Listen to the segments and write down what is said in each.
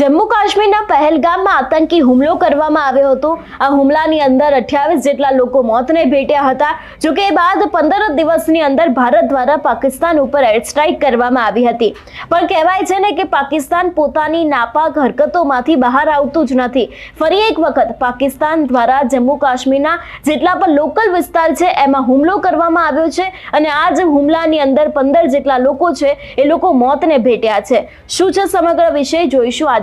જમ્મુ કાશ્મીરના પહેલગામમાં આતંકી હુમલો કરવામાં આવ્યો હતો. આ હુમલાની અંદર અઠ્યાવીસ જેટલા લોકો મોતને ભેટ્યા હતા જોકે એ બાદ પંદર દિવસની અંદર ભારત દ્વારા પાકિસ્તાન ઉપર એર સ્ટ્રાઇક કરવામાં આવી હતી. પણ કહેવાય છે ને કે પાકિસ્તાન પોતાની નાપાક હરકતોમાંથી બહાર આવતું જ નથી. ફરી એક વખત પાકિસ્તાન દ્વારા જમ્મુ કાશ્મીરના જેટલા પણ લોકલ વિસ્તાર છે, એમાં હુમલો કરવામાં આવ્યો છે અને આ જ હુમલાની અંદર પંદર જેટલા લોકો છે, એ લોકો મોતને ભેટ્યા છે. શું છે સમગ્ર વિષય? જોઈશું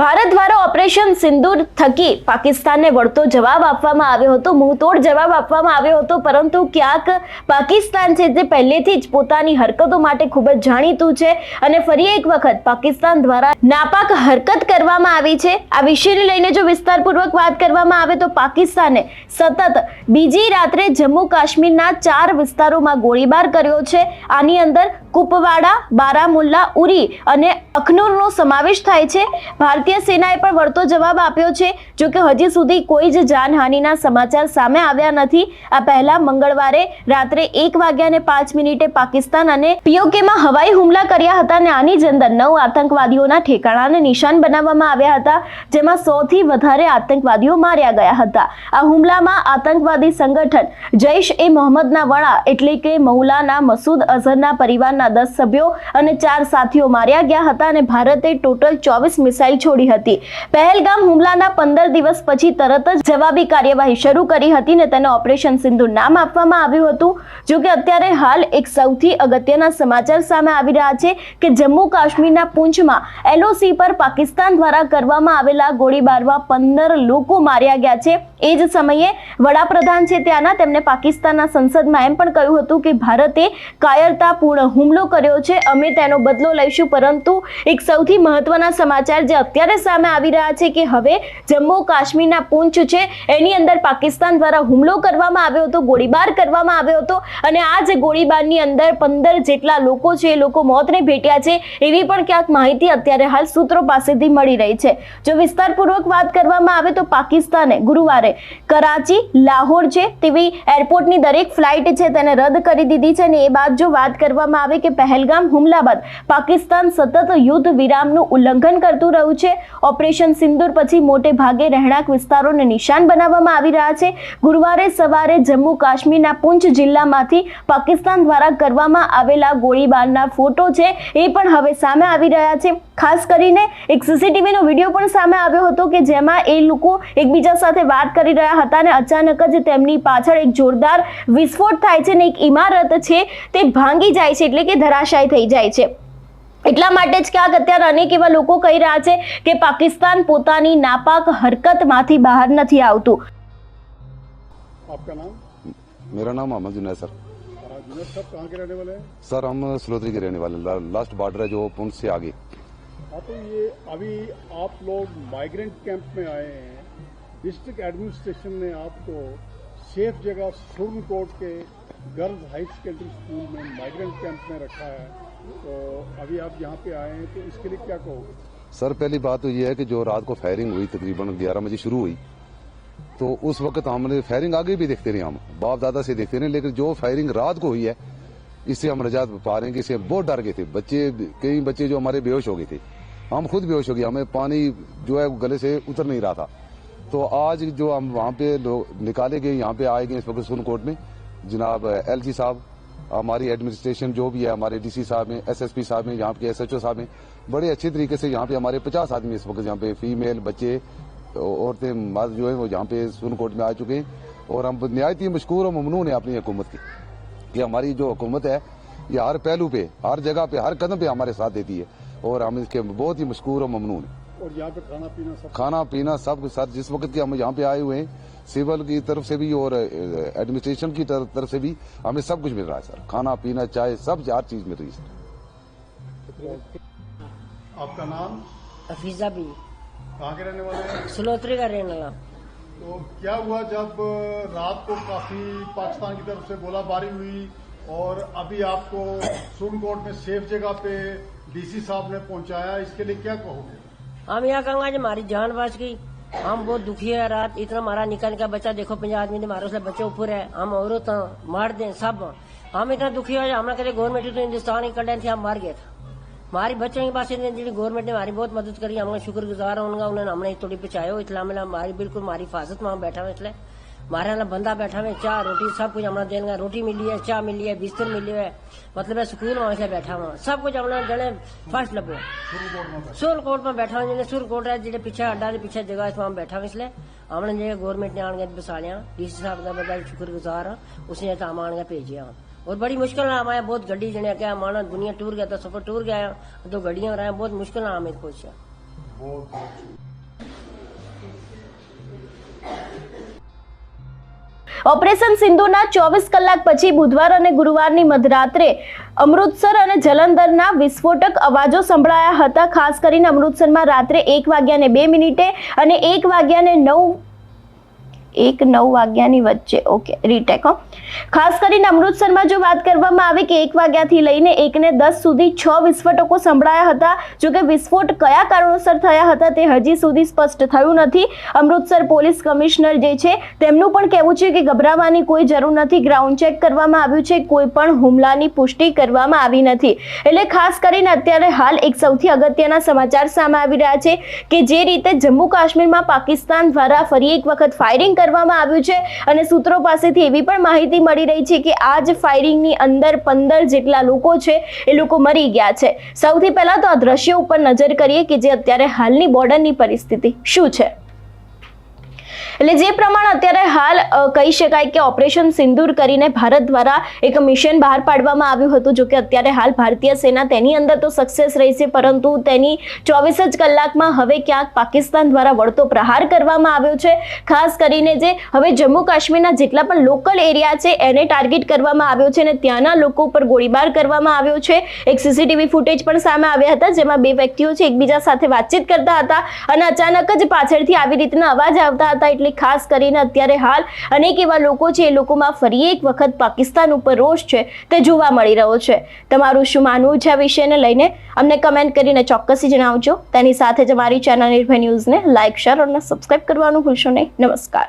ભારત દ્વારા ઓપરેશન સિંદૂર થકી પાકિસ્તાનને વળતો જવાબ આપવામાં આવ્યો હતો. મુંહતોડ જવાબ આપવામાં આવ્યો હતો, પરંતુ ક્યાંક પાકિસ્તાન છે જે પહેલેથી જ પોતાની હરકતો માટે ખૂબ જ જાણીતું છે અને ફરી એક વખત પાકિસ્તાન દ્વારા નાપાક હરકત કરવામાં આવી છે. આ વિષયને લઈને જો વિસ્તારપૂર્વક વાત કરવામાં આવે તો પાકિસ્તાને સતત બીજી રાત્રે જમ્મુ કાશ્મીરના ચાર વિસ્તારોમાં ગોળીબાર કર્યો છે. આની અંદર કુપવાડા, બારામુલ્લા, ઉરી અને અખનૂરનો સમાવેશ થાય છે. ભારતીય સેનાએ પણ વળતો જવાબ આપ્યો છે. જો કે હજી સુધી કોઈ જ જાનહાનિના સમાચાર સામે આવ્યા નથી. આ પહેલા મંગળવારે રાત્રે એક વાગ્યા અને પાંચ મિનિટે પાકિસ્તાન અને પીઓકેમાં હવાઈ હુમલા કર્યા હતા અને આની જ અંદર નવ આતંકવાદીઓના ઠેકાણાને નિશાન બનાવવામાં આવ્યા હતા, જેમાં સૌથી વધારે આતંકવાદીઓ માર્યા ગયા હતા. આ હુમલામાં આતંકવાદી સંગઠન જૈશ એ મોહમ્મદના વડા એટલે કે મૌલાના મસૂદ અઝહરના પરિવારના દસ સભ્યો અને ચાર સાથીઓ માર્યા ગયા હતા અને ભારતે ટોટલ ચોવીસ મિસાઇલ છોડી હતી. પહેલગામ હુમલાના પંદર દિવસ પછી તરત જ જવાબી કાર્યવાહી શરૂ કરી હતી ને તેને ઓપરેશન સિંધુ નામ આપવામાં આવ્યું હતું. જો કે અત્યારે હાલ એક સૌથી અગત્યના સમાચાર સામે આવી રહ્યા છે કે જમ્મુ કાશ્મીરના પૂંછમાં એલઓસી પર પાકિસ્તાન દ્વારા કરવામાં આવેલા ગોળીબારમાં પંદર લોકો માર્યા ગયા છે. એ જ સમયે વડાપ્રધાન છે ત્યાંના, તેમણે પાકિસ્તાનના સંસદમાં એમ પણ કહ્યું હતું કે ભારતે કાયરતાપૂર્ણ હુમલો કર્યો છે, અમે તેનો બદલો લઈશું, પરંતુ એક સૌથી મહત્વના સમાચાર જે અત્યારે સામે આવી રહ્યા છે કે હવે જમ્મુ કાશ્મીરના પૂંછ છે, એની અંદર પાકિસ્તાન દ્વારા હુમલો કરવામાં આવ્યો હતો, ગોળીબાર કરવામાં આવ્યો હતો અને આ જ ગોળીબારની અંદર પંદર જેટલા લોકો છે, એ લોકો મોતને ભેટ્યા છે, એવી પણ ક્યાંક માહિતી અત્યારે હાલ સૂત્રો પાસેથી મળી રહી છે. જો વિસ્તારપૂર્વક વાત કરવામાં આવે તો પાકિસ્તાને ગુરુવારે કરાચી, લાહોર છે તેવી એરપોર્ટની દરેક ફ્લાઇટ છે તેને રદ કરી દીધી છે અને એ બાદ જો વાત કરવામાં આવે કે પહેલગામ હુમલા બાદ પાકિસ્તાન સતત યુદ્ધ વિરામનું ઉલ્લંઘન કરતું રહ્યું છે. ઓપરેશન સિંદૂર પછી મોટે ભાગે રહેણાંક વિસ્તારોને નિશાન બનાવવામાં આવી રહ્યા છે. ગુરુવારે સવારે જમ્મુ કાશ્મીરના પુંછ જિલ્લામાંથી પાકિસ્તાન દ્વારા કરવામાં આવેલા ગોળીબારના ફોટો છે એ પણ હવે સામે આવી રહ્યા છે. ખાસ કરીને એક સીસીટીવીનો વિડીયો પણ સામે આવ્યો હતો કે જેમાં એ લોકો એકબીજા સાથે વાત કરી રહ્યા હતા અને અચાનક જ તેમની પાછળ એક જોરદાર વિસ્ફોટ થાય છે ને એક ઇમારત છે તે ભાંગી જાય છે એટલે કે ધરાશાય થઈ જાય છે એટલા માટે જ ક્યાંક અત્યારે અનેક એવા લોકો કહી રહ્યા છે કે પાકિસ્તાન પોતાની નાપાક હરકતમાંથી બહાર નથી આવતું आपका नाम मेरा नाम मोहम्मद जुनैद सर जुनेद साहब कहाँ के रहने वाले हैं सर हम सलोत्री के रहने वाले हैं। ला, लास्ट बॉर्डर है जो पुंछ से आगे ہاں تو یہ ابھی آپ لوگ مائیگرنٹ کیمپ میں آئے ہیں۔ ڈسٹرکٹ ایڈمنسٹریشن نے آپ کو سیف جگہ سرن کوٹ کے گرلز ہائی سیکنڈری اسکول میں مائیگرنٹ کیمپ میں رکھا ہے۔ تو ابھی آپ یہاں پہ آئے ہیں، تو اس کے لیے کیا کہو؟ گے سر، پہلی بات تو یہ ہے کہ جو رات کو فائرنگ ہوئی، تقریباً گیارہ بجے شروع ہوئی، تو اس وقت ہم نے فائرنگ آگے بھی دیکھتے رہے، ہم باپ دادا سے دیکھتے رہے، لیکن جو فائرنگ رات کو ہوئی ہے، اس سے ہم رجات پا رہے ہیں، کہ اس سے بہت ڈر گئے تھے۔ بچے، کئی بچے جو ہمارے بے ہوش ہو گئے تھے۔ ہم خود بے ہوش ہو گیا ہمیں پانی جو ہے گلے سے اتر نہیں رہا تھا۔ تو آج جو ہم وہاں پہ لوگ نکالے گئے، یہاں پہ آئے گئے اس وقت سکون کورٹ میں، جناب ایل جی صاحب، ہماری ایڈمنسٹریشن جو بھی ہے، ہمارے ڈی سی صاحب ہیں، ایس ایس پی صاحب ہیں، یہاں کے ایس ایچ او صاحب ہیں، بڑے اچھے طریقے سے یہاں پہ ہمارے پچاس آدمی اس وقت یہاں پہ فیمیل، بچے، عورتیں، مرد جو ہیں، وہ یہاں پہ سپریم کورٹ میں آ چکے ہیں۔ اور ہم نہایت مشکور اور ممنون ہیں اپنی حکومت کی کہ ہماری جو حکومت ہے، یہ ہر پہلو پہ، ہر جگہ پہ، ہر قدم پہ ہمارے ساتھ دیتی ہے۔ اور ہم اس کے بہت ہی مشکور اور ممنون ہیں۔ اور یہاں پہ کھانا پینا سب۔ کھانا پینا سب ساتھ جس وقت کے ہم یہاں پہ آئے ہوئے ہیں سیول کی طرف سے بھی اور ایڈمنسٹریشن کی طرف سے بھی ہمیں سب کچھ مل رہا ہے سر۔ کھانا پینا چائے سب ہر چیز مل رہی ہے سر۔ آپ کا نام؟ حفیظہ بھی۔ کہاں کے رہنے والے ہیں؟ سلوتری کا رہنے والا۔ تو کیا ہوا جب رات کو کافی پاکستان کی طرف سے گولہ باری ہوئی؟ اور ابھی آپ کو سپریم کورٹ میں سیف جگہ پہ ڈی سی صاحب نے پہنچایا اس کے لیے کیا کہو گے؟ ہم یہاں کہوں گا ہماری جان بچ گئی۔ ہم بہت دکھی ہے رات، اتنا مارا نکل کا بچہ، دیکھو پنجہ آدمی نے مارو سے بچے اوپر ہے۔ ہم عورت ہیں مار دیں سب۔ ہم اتنا دکھی ہوئے ہم نے کہتے گورنمنٹ جی تو ہندوستان ہی کر تھی ہم مار گئے تھے۔ ہماری بچوں کے پاس گورنمنٹ نے ہماری بہت مدد کری، ہم شکر گزار ہوں گا انہوں نے ہم نے تھوڑی بچایا اسلام ہماری بالکل ہماری حفاظت میں ہم بیٹھا ہوں اس لیے۔ ہمارے یہاں بندہ بیٹھا ہوئے چاہ، روٹی، سب کچھ ہمارا دین روٹی ملی ہے چاہ ملی ہے بستر ملی ہے مطلب ہے سکون وہاں سے بیٹھا ہوا سب کچھ ہمارا جنے فرسٹ لبو سول کوٹ میں بیٹھا ہوں جنے سور کوٹ ہے جڑے پیچھے اڈا دے پیچھے جگہ اس بیٹھا ہوں اس لیے ہم نے جو گورنمنٹ نے آن گئے بسا ڈی سی صاحب کا بڑا شکر گزار ہوں اس نے ہم آن گئے بھیجیا ہاں۔ اور بڑی مشکل نام آیا، بہت گڈی جنے کیا مانا دنیا ٹور گیا تھا، سفر ٹور گیا ہاں، دو گڈیاں رہا بہت مشکل نام ہے پہنچا ઓપરેશન સિંધુના ચોવીસ કલાક પછી બુધવાર અને ગુરુવારની મધરાત્રે અમૃતસર અને જલંધરના વિસ્ફોટક અવાજો સંભળાયા હતા. ખાસ કરીને અમૃતસરમાં રાત્રે એક વાગ્યાને બે મિનિટે અને એક વાગ્યાને નવ એક નવ વાગ્યાની વચ્ચે. ઓકે રીટેક હો. ખાસ કરીને અમૃતસરમાં જો વાત કરવામાં આવે કે એક વાગ્યાથી લઈને એકને દસ સુધી છ વિસ્ફોટકો સંભળાયા હતા, જો વિસ્ફોટ કયા કારણોસર થયા હતા તે હજી સુધી સ્પષ્ટ થયું નથી. અમૃતસર પોલીસ કમિશનર જે છે, તેમનું પણ કહેવું છે કે ગભરાવાની કોઈ જરૂર નથી. ગ્રાઉન્ડ ચેક કરવામાં આવ્યું છે, કોઈ પણ હુમલાની પુષ્ટિ કરવામાં આવી નથી. એટલે ખાસ કરીને અત્યારે હાલ એક સૌથી અગત્યના સમાચાર સામે આવી રહ્યા છે કે જે રીતે જમ્મુ કાશ્મીરમાં પાકિસ્તાન દ્વારા ફરી એક વખત ફાયરિંગ કરવામાં આવ્યું છે અને સૂત્રો પાસેથી એવી પણ માહિતી મળી રહી છે કે આ જ ફાયરિંગની અંદર પંદર જેટલા લોકો છે, એ લોકો મરી ગયા છે. સૌથી પહેલા તો આ દ્રશ્ય ઉપર નજર કરીએ કે જે અત્યારે હાલની બોર્ડરની પરિસ્થિતિ શું છે? એટલે જે પ્રમાણે અત્યારે હાલ કહી શકાય કે ઓપરેશન સિંદૂર કરીને ભારત દ્વારા એક મિશન બહાર પાડવામાં આવ્યું હતું, જો કે અત્યારે હાલ ભારતીય સેના તેની અંદર તો સક્સેસ રહી છે, પરંતુ તેની ચોવીસ જ કલાકમાં હવે ક્યાંક પાકિસ્તાન દ્વારા વળતો પ્રહાર કરવામાં આવ્યો છે. ખાસ કરીને જે હવે જમ્મુ કાશ્મીરના જેટલા પણ લોકલ એરિયા છે, એને ટાર્ગેટ કરવામાં આવ્યો છે અને ત્યાંના લોકો ઉપર ગોળીબાર કરવામાં આવ્યો છે. એક સીસીટીવી ફૂટેજ પણ સામે આવ્યા હતા, જેમાં બે વ્યક્તિઓ છે, એકબીજા સાથે વાતચીત કરતા હતા અને અચાનક જ પાછળથી આવી રીતના અવાજ આવતા હતા એટલે ખાસ કરીને અત્યારે હાલ અનેક એવા લોકો છે, એ લોકોમાં ફરી એક વખત પાકિસ્તાન ઉપર રોષ છે તે જોવા મળી રહ્યો છે. તમારું શું માનવું છે આ વિષયને લઈને? અમને કમેન્ટ કરીને ચોક્કસથી જણાવજો. તેની સાથે જ અમારી ચેનલ નિર્ભય ન્યૂઝને લાઇક શેર અને સબસ્ક્રાઇબ કરવાનું ભૂલશો નહીં. નમસ્કાર.